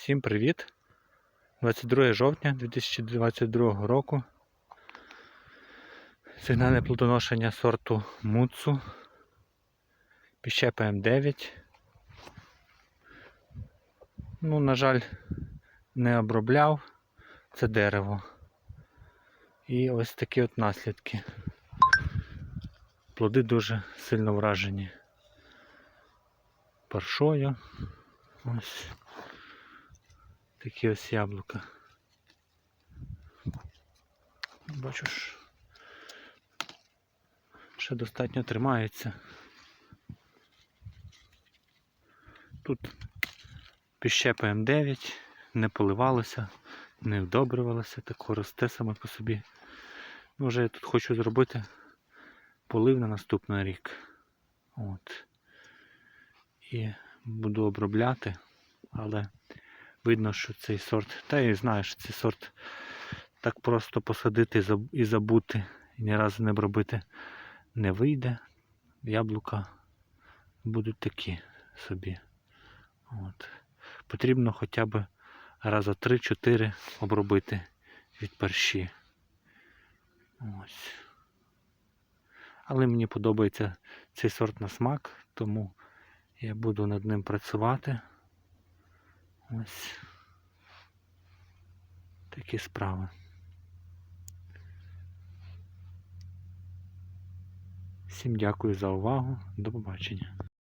Всім привіт! 22 жовтня 2022 року. Сигнальне плодоношення сорту Муцу. Піщепа М9. Ну, на жаль, не обробляв це дерево. І ось такі от наслідки. Плоди дуже сильно вражені паршою. Ось такі ось яблука. Бачу, ж, ще достатньо тримається. Тут піщепа М9, не поливалося, не вдобрювалося, так росте саме по собі. Вже я тут хочу зробити полив на наступний рік. От. І буду обробляти, але видно, що цей сорт, та я знаю, що цей сорт так просто посадити і забути, і ні разу не обробити не вийде. Яблука будуть такі собі. От. Потрібно хоча б раза 3-4 обробити від перші. Ось. Але мені подобається цей сорт на смак, тому я буду над ним працювати. Ось такі справи. Всім дякую за увагу. До побачення.